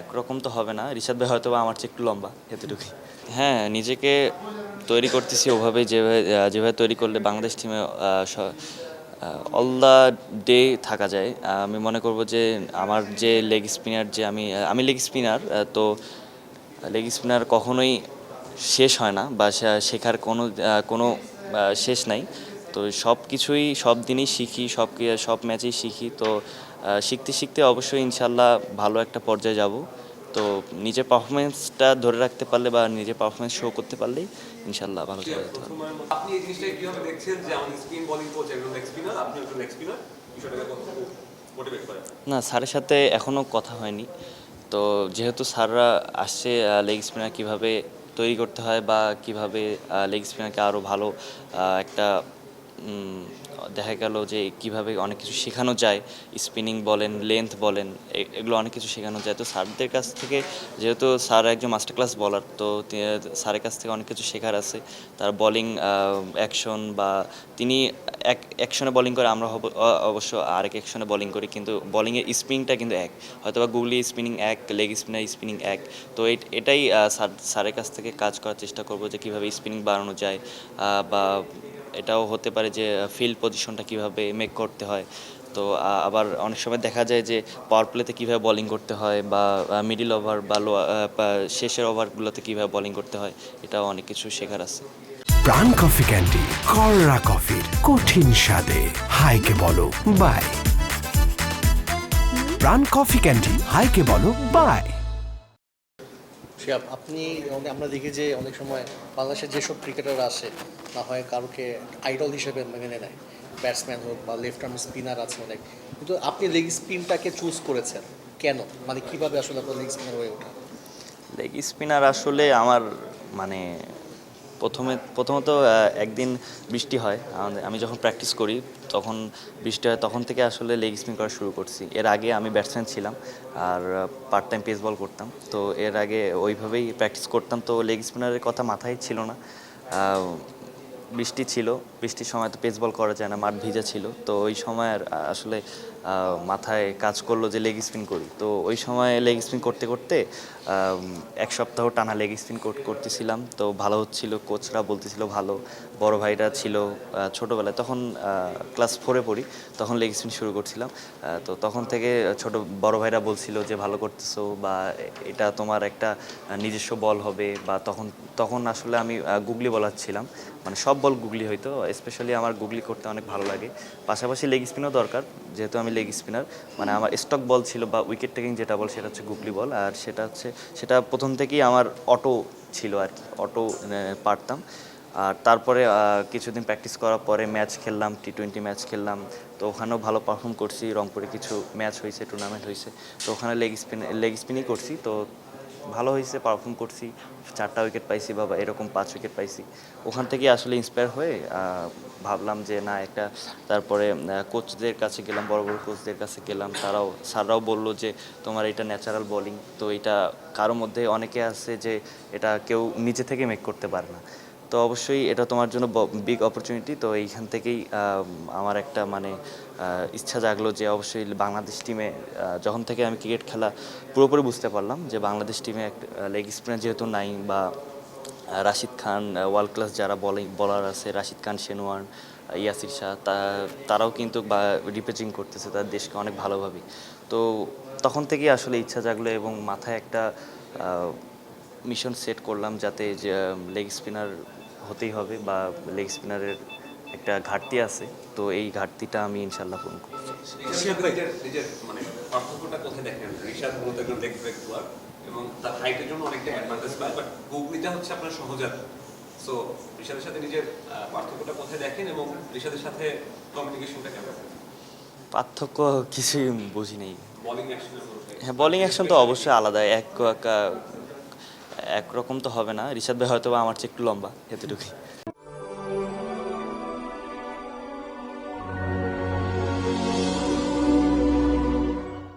একরকম তো হবে না। রিশাদ ভাই হয়তো আমার চেয়ে একটু লম্বা এতটুকুই। হ্যাঁ নিজেকে তৈরি করতেছি ওভাবে যেভাবে যেভাবে তৈরি করলে বাংলাদেশ টিমে অল দ্য ডে থাকা যায়। আমি মনে করব যে আমার যে লেগ স্পিনার যে আমি আমি লেগ স্পিনার তো লেগ স্পিনার কখনোই শেষ হয় না বা শেখার কোনো কোনো শেষ নাই। তো সব কিছুই সব দিনই শিখি সব সব ম্যাচেই শিখি। তো শিখতে শিখতে অবশ্যই ইনশাল্লাহ ভালো একটা পর্যায়ে যাব। তো নিজের পারফরমেন্সটা ধরে রাখতে পারলে বা নিজের পারফরমেন্স শো করতে পারলেই ইনশাল্লাহ ভালো যেতে পারবে। আপনি এই জিনিসটা কীভাবে দেখছেন যে আমাদের স্পিন বোলিং কোচ একজন লেগ স্পিনার আপনি একজন লেগ স্পিনার বিষয়টাকে মোটিভেট না স্যারের সাথে এখনও কথা হয়নি। তো যেহেতু স্যাররা আসছে লেগ স্পিনার কীভাবে তৈরি করতে হয় বা কীভাবে লেগ স্পিনারকে আরও ভালো একটা দেখা গেল যে কীভাবে অনেক কিছু শেখানো যায় স্পিনিং বলেন লেন্থ বলেন এগুলো অনেক কিছু শেখানো যায়। তো স্যারদের কাছ থেকে, যেহেতু স্যার একজন মাস্টার ক্লাস বলার তো স্যারের কাছ থেকে অনেক কিছু শেখার আছে। তার বলিং অ্যাকশন বা তিনি এক অ্যাকশনে বলিং করে, আমরা অবশ্য আরেক অ্যাকশনে বলিং করি, কিন্তু বলিংয়ের স্পিনিংটা কিন্তু এক। হয়তো বা গুগলি স্পিনিং এক লেগ স্পিনার স্পিনিং এক। তো এটাই স্যার, স্যারের কাছ থেকে কাজ করার চেষ্টা করব যে কীভাবে স্পিনিং বাড়ানো যায় বা এটাও হতে পারে যে ফিল্ড পজিশনটা কীভাবে মেক করতে হয়। তো আবার অনেক সময় দেখা যায় যে পাওয়ার প্লেতে কীভাবে বলিং করতে হয় বা মিডিল ওভার বা লো শেষের ওভারগুলোতে কীভাবে বলিং করতে হয়, এটাও অনেক কিছু শেখার আছে। প্রাণ কফি ক্যান্ডি কররা কফির কঠিন স্বাদে। হাইকে বলো বাই প্রাণ কফি ক্যান্ডি, হাইকে বলো বাই শিয়াব, আপনি আমরা দেখি যে অনেক সময় বাংলাদেশের যেসব ক্রিকেটার আসে, না হয় কারোকে আইডল হিসেবে মেনে নেয়, ব্যাটসম্যান হোক বা লেফট আর্ম স্পিনার আছে অনেক, কিন্তু আপনি লেগ স্পিনটাকে চুজ করেছেন, কেন? মানে কীভাবে আসলে আপনার লেগ স্পিনার হয়ে ওঠা? লেগ স্পিনার আসলে আমার মানে প্রথমে, প্রথমত একদিন বৃষ্টি হয়। আমি যখন প্র্যাকটিস করি, তখন বৃষ্টি হয়, তখন থেকে আসলে লেগ স্পিন করা শুরু করছি। এর আগে আমি ব্যাটসম্যান ছিলাম, আর পার্ট টাইম পেস বল করতাম। তো এর আগে ওইভাবেই প্র্যাকটিস করতাম। তো লেগ স্পিনারের কথা মাথায় ছিল না। বৃষ্টি ছিল। বৃষ্টির সময় তো পেস বল করা যায় না, মাঠ ভিজা ছিল। তো ওই সময় আসলে মাথায় কাজ করল যে লেগ স্পিন করি। তো ওই সময় লেগ স্পিন করতে করতে এক সপ্তাহ টানা লেগ স্পিন করতেছিলাম। তো ভালো হচ্ছিল কোচরা বলতেছিল ভালো। বড় ভাইরা ছিল ছোটোবেলায়। তখন ক্লাস ফোরে পড়ি, তখন লেগ স্পিন শুরু করছিলাম। তো তখন থেকে ছোট বড় ভাইরা বলছিল যে, ভালো করতেছো বা এটা তোমার একটা নিজস্ব বল হবে। বা তখন তখন আসলে আমি গুগলি বলার ছিলাম। মানে সব বল গুগলি হইতো। স্পেশালি আমার গুগলি করতে অনেক ভালো লাগে। পাশাপাশি লেগ স্পিনও দরকার। যেহেতু আমি লেগ স্পিনার মানে আমার স্টক বল ছিল বা উইকেট টেকিং যেটা বল সেটা হচ্ছে গুগলি বল আর সেটা হচ্ছে, সেটা প্রথম থেকেই আমার অটো ছিল আর কি অটো পারতাম। আর তারপরে কিছুদিন প্র্যাকটিস করার পরে ম্যাচ খেললাম টি টোয়েন্টি ম্যাচ খেললাম। তো ওখানেও ভালো পারফর্ম করছি, রংপুরে কিছু ম্যাচ হয়েছে টুর্নামেন্ট হয়েছে। তো ওখানে লেগ স্পিন লেগ স্পিনই করছি। তো ভালো হয়েছে পারফর্ম করছি, চারটা উইকেট পাইছি বা এরকম পাঁচ উইকেট পাইছি। ওখান থেকে আসলে ইন্সপায়ার হয়ে ভাবলাম যে না, একটা তারপরে কোচদের কাছে গেলাম, বড় বড় কোচদের কাছে গেলাম। তারাও, স্যাররাও বলল যে, তোমার এটা ন্যাচারাল বোলিং তো এটা কারোর মধ্যে অনেকে আছে যে, এটা কেউ নিজে থেকে মেক করতে পারে না। তো অবশ্যই এটা তোমার জন্য বিগ অপরচুনিটি তো এইখান থেকেই আমার একটা মানে ইচ্ছা জাগলো যে অবশ্যই বাংলাদেশ টিমে যখন থেকে আমি ক্রিকেট খেলা পুরোপুরি বুঝতে পারলাম যে বাংলাদেশ টিমে একটা লেগ স্পিনার যেহেতু নাই বা রাশিদ খান ওয়ার্ল্ড ক্লাস যারা বলিং বলার আছে, রাশিদ খান শেনওয়ান ইয়াসির শাহ, তা, তারাও কিন্তু বা রিপ্রেজেন্ট করতেছে, তার দেশকে অনেক ভালোভাবে। তো তখন থেকেই আসলে ইচ্ছা জাগলো এবং মাথায় একটা মিশন সেট করলাম যাতে যে লেগ স্পিনার হতেই হবে বা লেগ স্পিনারের একটা ঘাটতি আছে তো এই ঘাটতিটা আমি ইনশাল্লাহ পূরণ করব। এবং তার হাইটের জন্য অনেকটা অ্যাডভান্টেজ পায় বাট গুগলিটা হচ্ছে আপনার সহজাত সো ঋষাদের সাথে নিজের পার্থক্যটা কোথায় দেখেন এবং ঋষাদের সাথে কমিউনিকেশনটা কেমন পার্থক্য কিছুই বুঝি নেই হ্যাঁ বলিং অ্যাকশন তো অবশ্যই আলাদা এক এক- একরকম তো হবে না। রিশাদ ভাই হয়তো আমার চেয়ে একটু লম্বা এতটুকুই।